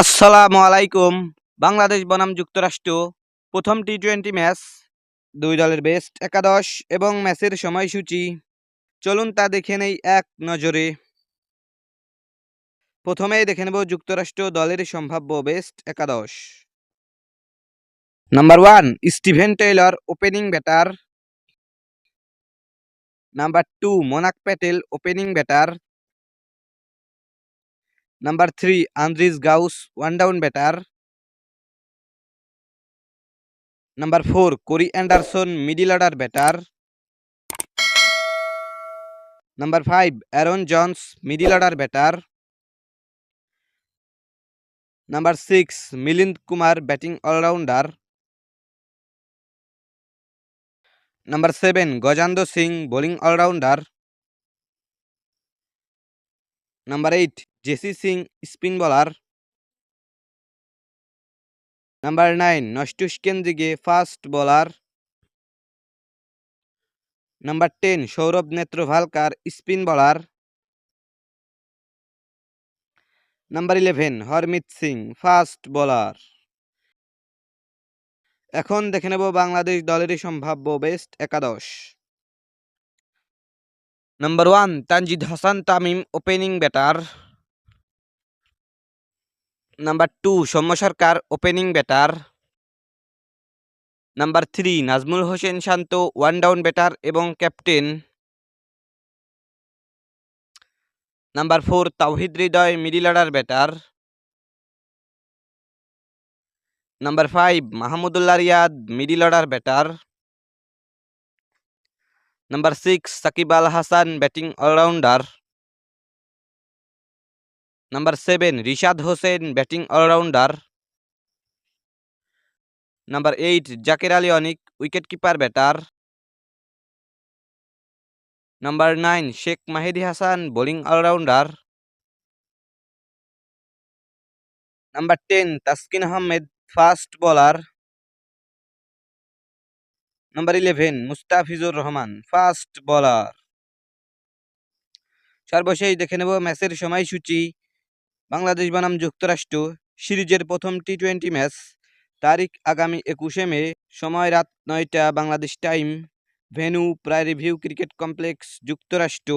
আসসালামু আলাইকুম। বাংলাদেশ বনাম যুক্তরাষ্ট্র, প্রথম টি টোয়েন্টি ম্যাচ, দুই দলের বেস্ট একাদশ এবং ম্যাচের সময়সূচি। চলুন তা দেখে নেই এক নজরে। প্রথমেই দেখে নেব যুক্তরাষ্ট্র দলের সম্ভাব্য বেস্ট একাদশ। Number one Steven Taylor opening batter number two Monank Patel opening batter number three Andries Gous one down batter number four Corey Anderson middle order batter number five Aaron Jones middle order batter number six Milind Kumar batting allrounder number seven Gajanand Singh bowling allrounder number eight Jessy Singh spin bowler. Number nine নস্টুস্কেন দিকে fast bowler. Number ten, Saurabh Netravalkar spin bowler. Number eleven, Harmeet Singh fast bowler. এখন দেখে নেব বাংলাদেশ দলেরই সম্ভাব্য best একাদশ। Number one, Tanzid Hasan Tamim opening batter. Number two Soumya Sarkar opening batter number three Najmul Hossain Shanto one down batter এবং captain number four Towhid Hridoy middle order batter number five Mahmudullah Riyad middle order batter number six Shakib Al Hasan batting allrounder number seven Rishad Hossain batting allrounder number eight Jaker Ali Anik wicket keeper batter number nine Sheikh Mahedi Hasan bowling allrounder number ten Taskin Ahmed fast bowler number eleven Mustafizur Rahman fast bowler সর্বশেষ দেখে নেব ম্যাচের সময়সূচি। বাংলাদেশ বনাম যুক্তরাষ্ট্র সিরিজের প্রথম T twenty match তারিখ আগামী একুশে মে, সময় রাত নয়টা Bangladesh time venue Prairie View cricket complex যুক্তরাষ্ট্র।